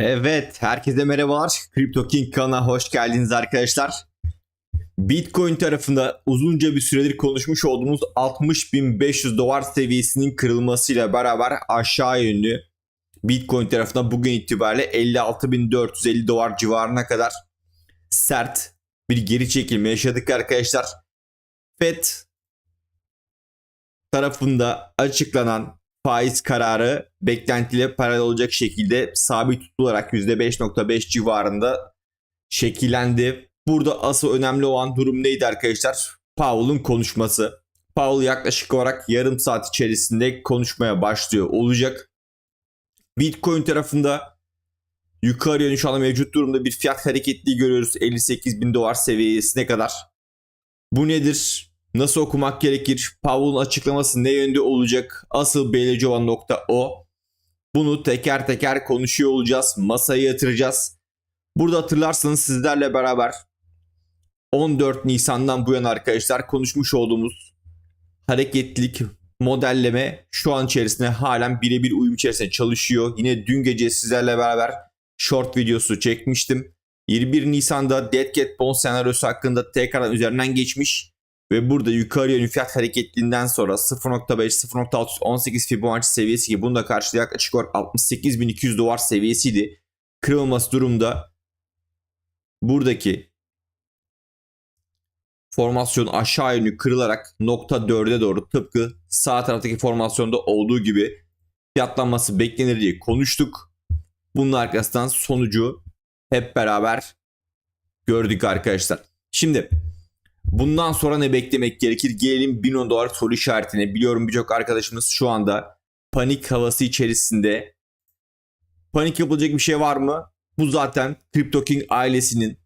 Evet, herkese merhabalar. Crypto King kanalına hoş geldiniz arkadaşlar. Bitcoin tarafında uzunca bir süredir konuşmuş olduğumuz 60.500 dolar seviyesinin kırılmasıyla beraber aşağı yönlü Bitcoin tarafında bugün itibariyle 56.450 dolar civarına kadar sert bir geri çekilme yaşadık arkadaşlar. FED tarafında açıklanan faiz kararı beklentiyle paralel olacak şekilde sabit tutularak %5.5 civarında şekillendi. Burada asıl önemli olan durum neydi arkadaşlar? Powell'ın konuşması. Powell yaklaşık olarak yarım saat içerisinde konuşmaya başlıyor olacak. Bitcoin tarafında yukarı yönlü şu anda mevcut durumda bir fiyat hareketliği görüyoruz 58 bin dolar seviyesine kadar. Bu nedir? Nasıl okumak gerekir? Powell'ın açıklaması ne yönde olacak? Asıl nokta o. Bunu teker teker konuşuyor olacağız. Masaya yatıracağız. Burada hatırlarsanız sizlerle beraber 14 Nisan'dan bu yana arkadaşlar konuşmuş olduğumuz hareketlilik modelleme şu an içerisinde halen birebir uyum içerisinde çalışıyor. Yine dün gece sizlerle beraber short videosu çekmiştim. 21 Nisan'da Dead Cat Bond senaryosu hakkında tekrardan üzerinden geçmiş ve burada yukarı yönlü fiyat hareketliliğinden sonra 0.5, 0.618 Fibonacci seviyesi gibi bunu da karşılayan yaklaşık olarak 68.200 dolar seviyesiydi. Kırılması durumda buradaki formasyon aşağı yönlü kırılarak nokta 4'e doğru tıpkı sağ taraftaki formasyonda olduğu gibi fiyatlanması beklenir diye konuştuk. Bunun arkasından sonucu hep beraber gördük arkadaşlar. Şimdi bundan sonra ne beklemek gerekir? Gelelim 1000 dolar soru işaretine. Biliyorum birçok arkadaşımız şu anda panik havası içerisinde. Panik yapılacak bir şey var mı? Bu zaten Crypto King ailesinin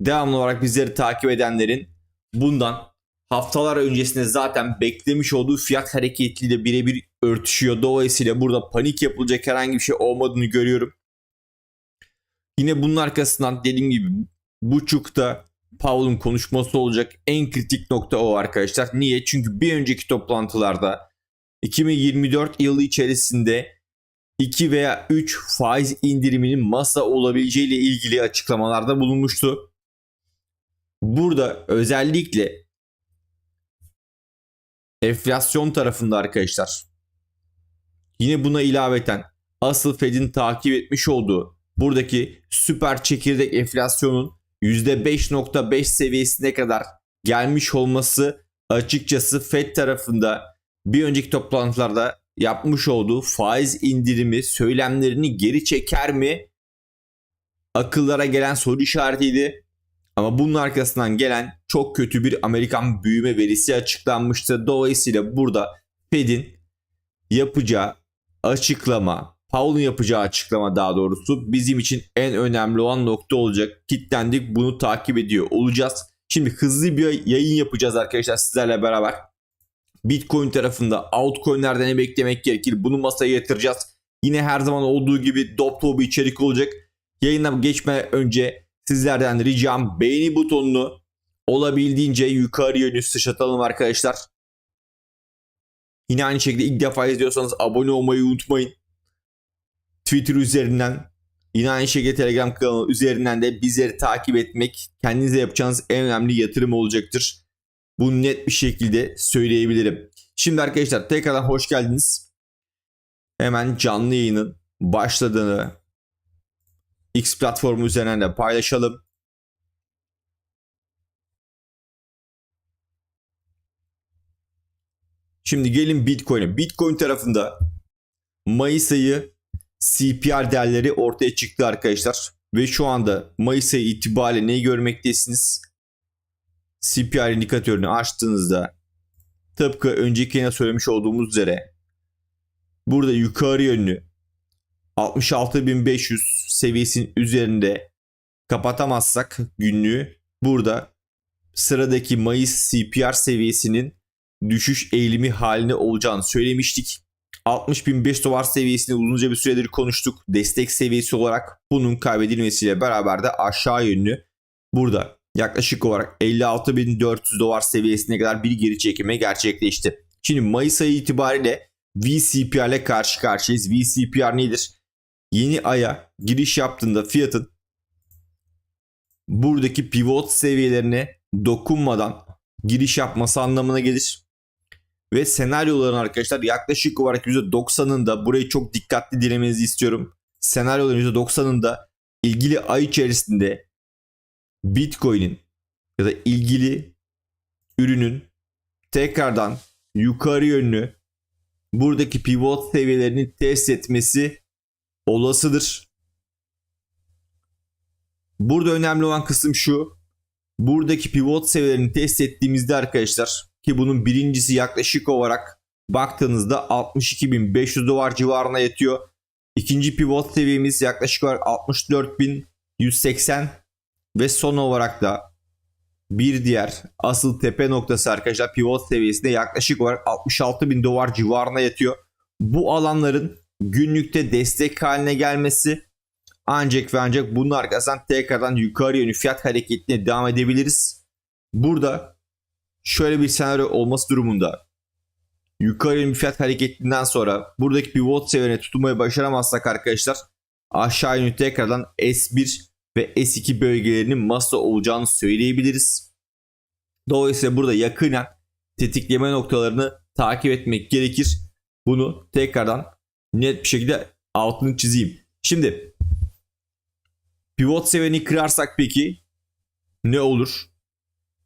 devamlı olarak bizleri takip edenlerin bundan haftalar öncesinde zaten beklemiş olduğu fiyat hareketiyle birebir örtüşüyor. Dolayısıyla burada panik yapılacak herhangi bir şey olmadığını görüyorum. Yine bunun arkasından dediğim gibi buçukta Powell'ın konuşması olacak en kritik nokta o arkadaşlar. Niye? Çünkü bir önceki toplantılarda 2024 yılı içerisinde 2 veya 3 faiz indiriminin masa olabileceği ile ilgili açıklamalarda bulunmuştu. Burada özellikle enflasyon tarafında arkadaşlar yine buna ilaveten asıl Fed'in takip etmiş olduğu buradaki süper çekirdek enflasyonun %5.5 seviyesine kadar gelmiş olması açıkçası Fed tarafında bir önceki toplantılarda yapmış olduğu faiz indirimi söylemlerini geri çeker mi? Akıllara gelen soru işaretiydi. Ama bunun arkasından gelen çok kötü bir Amerikan büyüme verisi açıklanmıştı. Dolayısıyla burada Fed'in yapacağı açıklama, Powell'ın yapacağı açıklama daha doğrusu bizim için en önemli olan nokta olacak. Kitlendik bunu takip ediyor olacağız. Şimdi hızlı bir yayın yapacağız arkadaşlar sizlerle beraber. Bitcoin tarafında altcoin'lerden ne beklemek gerekir? Bunu masaya yatıracağız. Yine her zaman olduğu gibi dop bir içerik olacak. Yayına geçmeden önce sizlerden ricam beğeni butonunu olabildiğince yukarı yönlü sıçratalım arkadaşlar. Yine aynı şekilde ilk defa izliyorsanız abone olmayı unutmayın. Twitter üzerinden yine aynı şekilde Telegram kanalı üzerinden de bizleri takip etmek kendinize yapacağınız en önemli yatırım olacaktır. Bunu net bir şekilde söyleyebilirim. Şimdi arkadaşlar tekrardan hoş geldiniz. Hemen canlı yayının başladığını X platformu üzerinden de paylaşalım. Şimdi gelin Bitcoin'e. Bitcoin tarafında Mayıs ayı CPR değerleri ortaya çıktı arkadaşlar. Ve şu anda Mayıs ayı itibariyle neyi görmektesiniz? CPR indikatörünü açtığınızda tıpkı önceki yine söylemiş olduğumuz üzere burada yukarı yönlü 66.500 seviyesinin üzerinde kapatamazsak günlüğü burada sıradaki Mayıs CPR seviyesinin düşüş eğilimi haline olacağını söylemiştik. 60.500 dolar seviyesini uzunca bir süredir konuştuk. Destek seviyesi olarak bunun kaybedilmesiyle beraber de aşağı yönlü burada yaklaşık olarak 56.400 dolar seviyesine kadar bir geri çekime gerçekleşti. Şimdi Mayıs ayı itibariyle VCPR ile karşı karşıyayız. VCPR nedir? yeni aya giriş yaptığında fiyatın buradaki pivot seviyelerine dokunmadan giriş yapması anlamına gelir. Ve senaryoların arkadaşlar yaklaşık olarak %90'ında burayı çok dikkatli dinlemenizi istiyorum. Senaryoların %90'ında ilgili ay içerisinde Bitcoin'in ya da ilgili ürünün tekrardan yukarı yönlü buradaki pivot seviyelerini test etmesi olasıdır. Burada önemli olan kısım şu. Buradaki pivot seviyelerini test ettiğimizde arkadaşlar ki bunun birincisi yaklaşık olarak baktığınızda 62.500 dolar civarına yatıyor. İkinci pivot seviyemiz yaklaşık olarak 64.180 ve son olarak da bir diğer asıl tepe noktası arkadaşlar pivot seviyesinde yaklaşık olarak 66.000 dolar civarına yatıyor. Bu alanların günlükte destek haline gelmesi ancak ve ancak bunun arkasından tekrardan yukarı yönlü fiyat hareketine devam edebiliriz. Burada şöyle bir senaryo olması durumunda yukarı yönlü fiyat hareketinden sonra buradaki pivot seviyene tutunmayı başaramazsak arkadaşlar aşağı yönlü tekrardan S1 ve S2 bölgelerinin masa olacağını söyleyebiliriz. Dolayısıyla burada yakinen tetikleme noktalarını takip etmek gerekir. Bunu tekrardan net bir şekilde altını çizeyim. Şimdi pivot seviyeni kırarsak peki ne olur?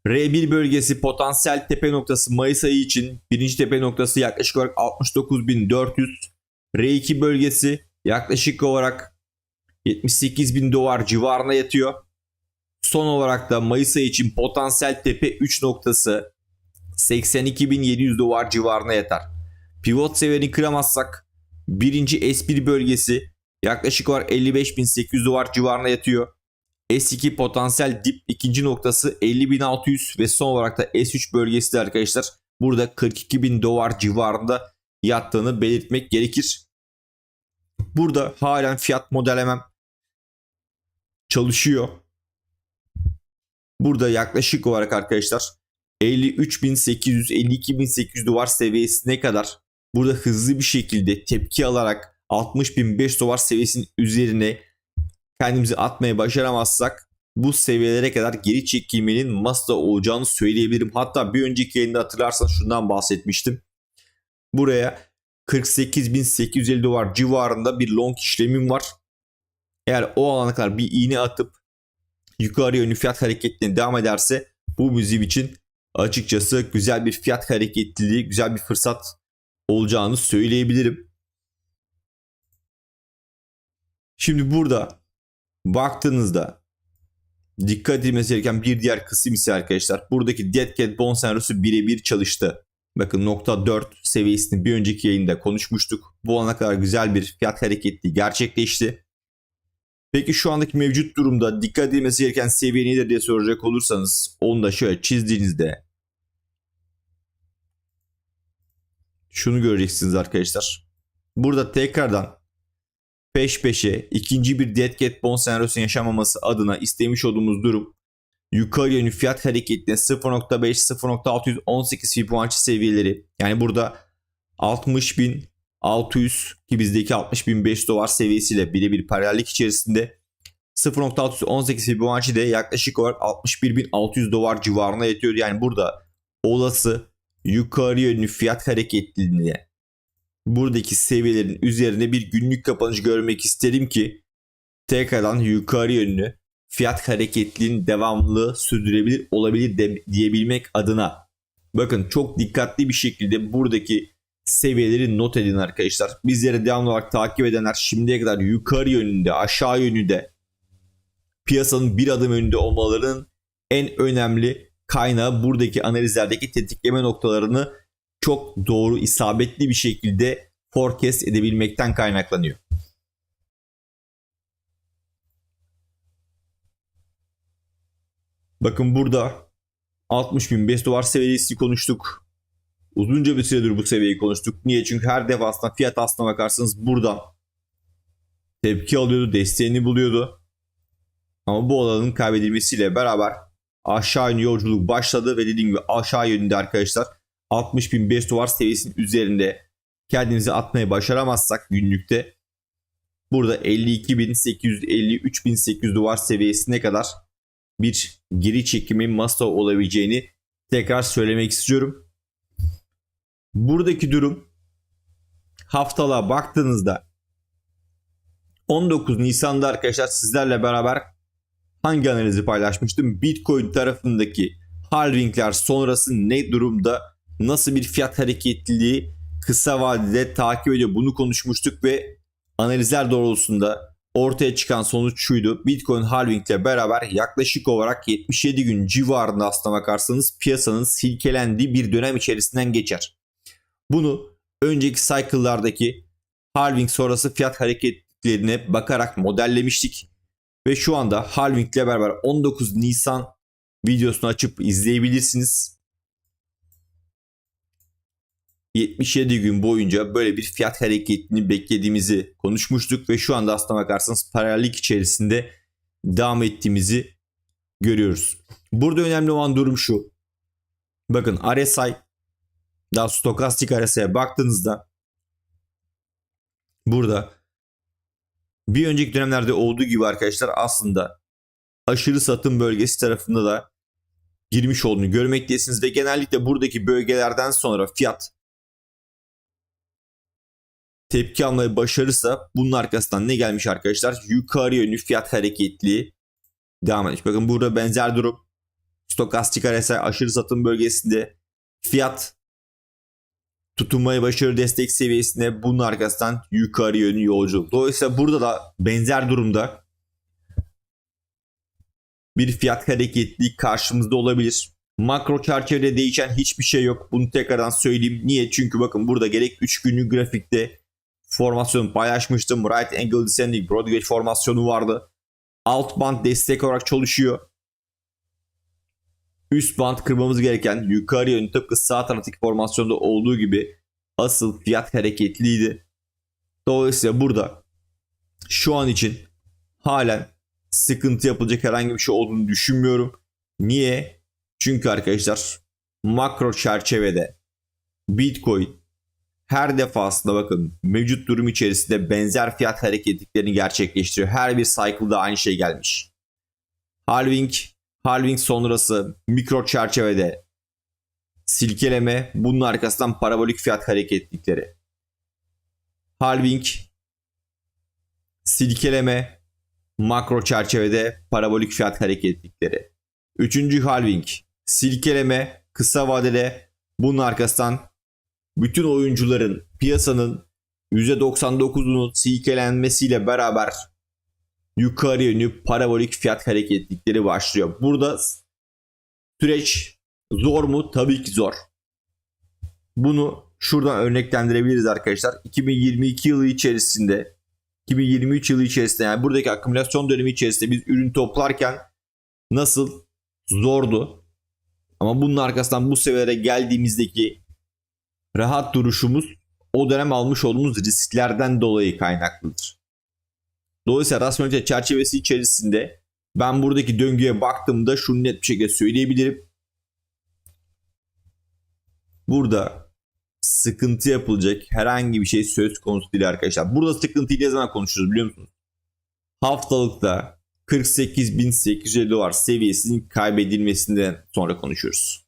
R1 bölgesi potansiyel tepe noktası Mayıs ayı için birinci tepe noktası yaklaşık olarak 69.400. R2 bölgesi yaklaşık olarak 78 bin dolar civarına yatıyor. Son olarak da Mayıs ayı için potansiyel tepe 3 noktası 82.700 dolar civarına yatar. Pivot seviyeni kıramazsak birinci S1 bölgesi yaklaşık olarak 55.800 dolar civarına yatıyor. S2 potansiyel dip ikinci noktası 50.600 ve son olarak da S3 bölgesi de arkadaşlar burada 42.000 dolar civarında yattığını belirtmek gerekir. Burada halen fiyat modellemem çalışıyor. Burada yaklaşık olarak arkadaşlar 53.800 52.800 dolar seviyesine kadar burada hızlı bir şekilde tepki alarak 60.500 dolar seviyesinin üzerine kendimizi atmaya başaramazsak bu seviyelere kadar geri çekilmenin masa olacağını söyleyebilirim. Hatta bir önceki yayında hatırlarsanız şundan bahsetmiştim. Buraya 48.850 dolar civarında bir long işlemim var. Eğer o alana kadar bir iğne atıp yukarı yönlü fiyat hareketine devam ederse bu bizim için açıkçası güzel bir fiyat hareketliliği, güzel bir fırsat olacağını söyleyebilirim. Şimdi burada baktığınızda dikkat edilmesi gereken bir diğer kısım ise arkadaşlar buradaki Dead Cat Bone senaryosu birebir çalıştı. Bakın nokta 4 seviyesini bir önceki yayında konuşmuştuk. Bu ana kadar güzel bir fiyat hareketli gerçekleşti. Peki şu andaki mevcut durumda dikkat edilmesi gereken seviye nedir diye soracak olursanız onu da şöyle çizdiğinizde şunu göreceksiniz arkadaşlar. Burada tekrardan peş peşe ikinci bir Dead Cat Bone senaryosunun yaşamaması adına istemiş olduğumuz durum yukarı yönlü fiyat hareketine 0.5 0.618 Fibonacci seviyeleri yani burada 60.600 ki bizdeki 60.500 dolar seviyesiyle birebir paralellik içerisinde 0.618 Fibonacci de yaklaşık olarak 61.600 dolar civarına yatıyor. Yani burada olası yukarı yönlü fiyat hareketliliğine buradaki seviyelerin üzerine bir günlük kapanış görmek isterim ki tekrardan yukarı yönlü fiyat hareketliliğin devamlı sürdürebilir olabilir de, diyebilmek adına bakın çok dikkatli bir şekilde buradaki seviyeleri not edin arkadaşlar. Bizleri devamlı olarak takip edenler şimdiye kadar yukarı yönünde aşağı yönünde piyasanın bir adım önünde olmalarının en önemli kaynağı buradaki analizlerdeki tetikleme noktalarını çok doğru isabetli bir şekilde forecast edebilmekten kaynaklanıyor. Bakın burada 60.005 dolar seviyesi konuştuk. Uzunca bir süredir bu seviyeyi konuştuk. Niye? Çünkü her defasında fiyat aslına bakarsanız buradan tepki alıyordu, desteğini buluyordu. Ama bu alanın kaybedilmesiyle beraber aşağı yönlü yolculuk başladı ve dediğim gibi aşağı yönünde arkadaşlar 60.500 dolar seviyesinin üzerinde kendimizi atmaya başaramazsak günlükte burada 52.850-3800 dolar seviyesine kadar bir geri çekimin masa olabileceğini tekrar söylemek istiyorum. Buradaki durum haftalığa baktığınızda 19 Nisan'da arkadaşlar sizlerle beraber hangi analizi paylaşmıştım? Bitcoin tarafındaki halvingler sonrası ne durumda? Nasıl bir fiyat hareketliliği kısa vadede takip ediyor? Bunu konuşmuştuk ve analizler doğrultusunda ortaya çıkan sonuç şuydu. Bitcoin halving ile beraber yaklaşık olarak 77 gün civarında aslına bakarsanız piyasanın silkelendiği bir dönem içerisinden geçer. Bunu önceki cycle'lardaki halving sonrası fiyat hareketlerine bakarak modellemiştik. Ve şu anda halving ile beraber 19 Nisan videosunu açıp izleyebilirsiniz. 77 gün boyunca böyle bir fiyat hareketini beklediğimizi konuşmuştuk ve şu anda aslına bakarsanız paralellik içerisinde devam ettiğimizi görüyoruz. Burada önemli olan durum şu. Bakın RSI daha stokastik RSI'ye baktığınızda burada bir önceki dönemlerde olduğu gibi arkadaşlar aslında aşırı satım bölgesi tarafında da girmiş olduğunu görmektesiniz ve genellikle buradaki bölgelerden sonra fiyat tepki almayı başarırsa bunun arkasından ne gelmiş arkadaşlar? Yukarı yönlü fiyat hareketliği devam etmiş. Bakın burada benzer durum. Stokastik RSI aşırı satım bölgesinde fiyat tutunmayı başarı destek seviyesine bunun arkasından yukarı yönlü yolculuk. Dolayısıyla burada da benzer durumda bir fiyat hareketliği karşımızda olabilir. Makro çerçevede değişen hiçbir şey yok. Bunu tekrardan söyleyeyim. Niye? Çünkü bakın burada gerek 3 günlük grafikte formasyonu paylaşmıştım. Right angle descending Broadway formasyonu vardı. Alt band destek olarak çalışıyor. Üst band kırmamız gereken yukarı yönlü tıpkı sağ taraftaki formasyonda olduğu gibi asıl fiyat hareketliydi. Dolayısıyla burada şu an için halen sıkıntı yapılacak herhangi bir şey olduğunu düşünmüyorum. Niye? Çünkü arkadaşlar makro çerçevede Bitcoin her defasında bakın mevcut durum içerisinde benzer fiyat hareketliklerini gerçekleştiriyor. Her bir cycle'da aynı şey gelmiş. Halving, halving sonrası mikro çerçevede silkeleme, bunun arkasından parabolik fiyat hareketlikleri. Halving, silkeleme, makro çerçevede parabolik fiyat hareketlikleri. Üçüncü halving, silkeleme, kısa vadede bunun arkasından bütün oyuncuların piyasanın %99'unun silkelenmesiyle beraber yukarı yönlü parabolik fiyat hareketlikleri başlıyor. Burada süreç zor mu? Tabii ki zor. Bunu şuradan örneklendirebiliriz arkadaşlar. 2022 yılı içerisinde 2023 yılı içerisinde yani buradaki akümülasyon dönemi içerisinde biz ürün toplarken nasıl zordu. Ama bunun arkasından bu seviyelere geldiğimizdeki rahat duruşumuz o dönem almış olduğumuz risklerden dolayı kaynaklıdır. Dolayısıyla rasyonelite çerçevesi içerisinde ben buradaki döngüye baktığımda şunu net bir şekilde söyleyebilirim. Burada sıkıntı yapılacak herhangi bir şey söz konusu değil arkadaşlar. Burada sıkıntıyı ne zaman konuşuruz biliyor musunuz? Haftalıkta 48.850 dolar seviyesinin kaybedilmesinden sonra konuşuyoruz.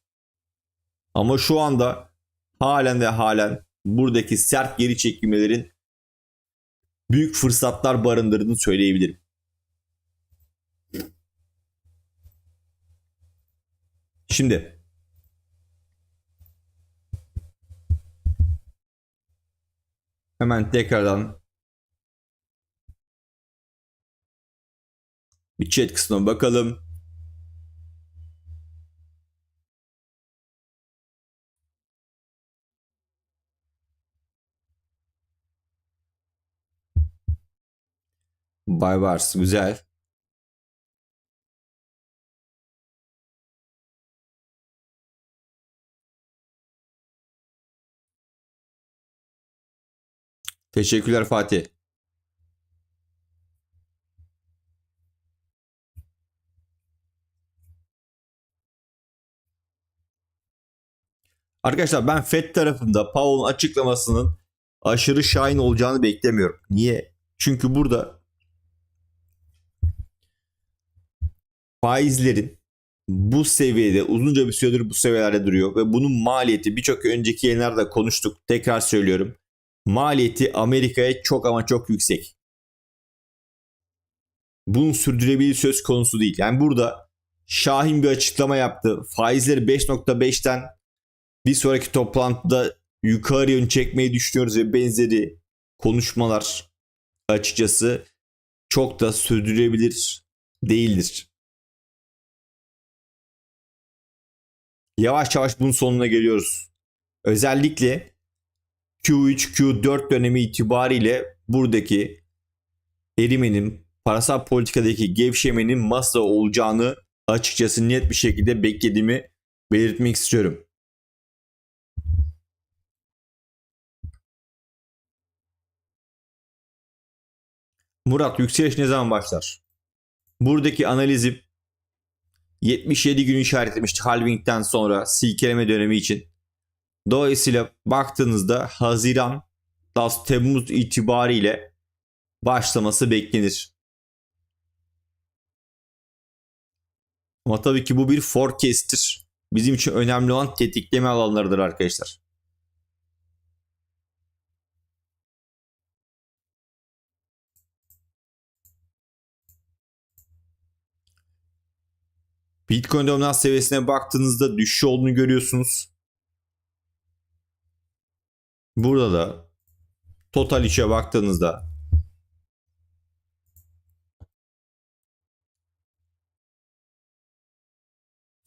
Ama şu anda halen ve halen buradaki sert geri çekilmelerin büyük fırsatlar barındırdığını söyleyebilirim. Şimdi hemen tekrardan bir chat kısmına bakalım. Bay Bars güzel. Teşekkürler Fatih. Arkadaşlar ben FED tarafında Powell'ın açıklamasının aşırı şahin olacağını beklemiyorum. Niye? Çünkü burada faizlerin bu seviyede uzunca bir süredir bu seviyelerde duruyor ve bunun maliyeti birçok önceki yayınlarda konuştuk. Tekrar söylüyorum. Maliyeti Amerika'ya çok ama çok yüksek. Bunun sürdürülebilir söz konusu değil. Yani burada Şahin bir açıklama yaptı. Faizleri 5.5'ten bir sonraki toplantıda yukarı yön çekmeyi düşünüyoruz ve benzeri konuşmalar açıkçası çok da sürdürülebilir değildir. Yavaş yavaş bunun sonuna geliyoruz. Özellikle Q3, Q4 dönemi itibariyle buradaki erimenin, parasal politikadaki gevşemenin masa olacağını açıkçası net bir şekilde beklediğimi belirtmek istiyorum. Murat yükseliş ne zaman başlar? Buradaki analizim 77 günü işaretlemişti halvingden sonra silkeleme dönemi için. Dolayısıyla baktığınızda Haziran, daha Temmuz itibariyle başlaması beklenir. Ama tabii ki bu bir forecast'tir. Bizim için önemli olan tetikleme alanlarıdır arkadaşlar. Bitcoin dominans seviyesine baktığınızda düşüş olduğunu görüyorsunuz. Burada da total işe baktığınızda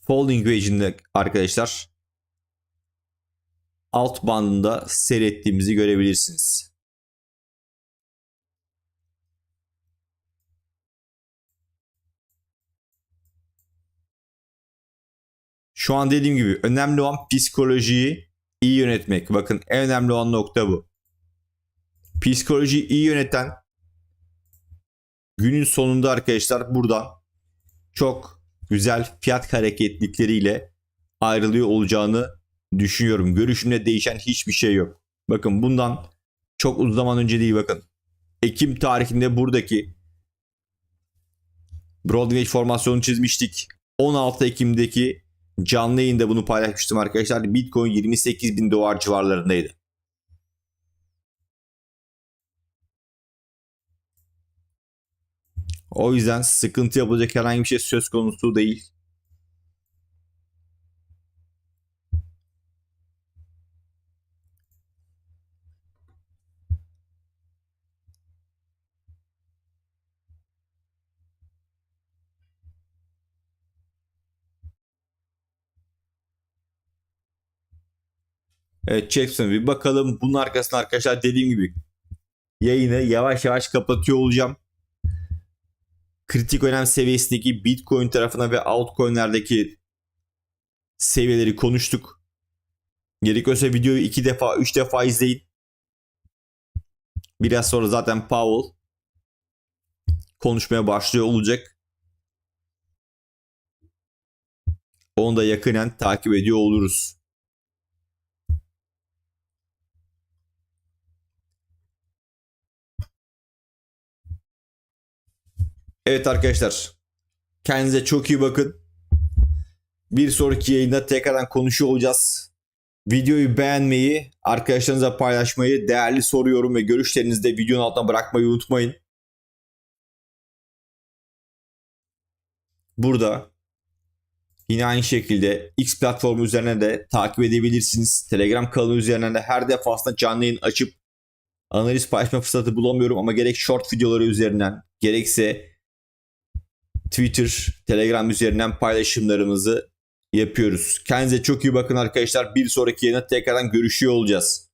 Folding Wedge'inde arkadaşlar alt bandında seyrettiğimizi görebilirsiniz. Şu an dediğim gibi önemli olan psikolojiyi iyi yönetmek. Bakın en önemli olan nokta bu. Psikolojiyi iyi yöneten günün sonunda arkadaşlar buradan çok güzel fiyat hareketlikleriyle ayrılıyor olacağını düşünüyorum. Görüşümde değişen hiçbir şey yok. Bakın bundan çok uzun zaman önce değil bakın. Ekim tarihinde buradaki Broadway formasyonu çizmiştik. 16 Ekim'deki canlı yayında bunu paylaşmıştım arkadaşlar. Bitcoin 28 bin dolar civarlarındaydı. O yüzden sıkıntı yapılacak herhangi bir şey söz konusu değil. Evet Jackson bir bakalım. Bunun arkasında arkadaşlar dediğim gibi yayını yavaş yavaş kapatıyor olacağım. Kritik önem seviyesindeki Bitcoin tarafına ve altcoin'lerdeki seviyeleri konuştuk. Gerekiyorsa videoyu iki defa, üç defa izleyin. Biraz sonra zaten Powell konuşmaya başlıyor olacak. Onu da yakinen takip ediyor oluruz. Evet arkadaşlar. Kendinize çok iyi bakın. Bir sonraki yayında tekrardan konuşuyor olacağız. Videoyu beğenmeyi, arkadaşlarınıza paylaşmayı, değerli soru, yorum ve görüşlerinizi de videonun altına bırakmayı unutmayın. Burada yine aynı şekilde X platformu üzerine de takip edebilirsiniz. Telegram kanalı üzerinden de her defasında canlı yayın açıp analiz paylaşma fırsatı bulamıyorum ama gerek short videoları üzerinden gerekse Twitter, Telegram üzerinden paylaşımlarımızı yapıyoruz. Kendinize çok iyi bakın arkadaşlar. Bir sonraki yayına tekrardan görüşüyor olacağız.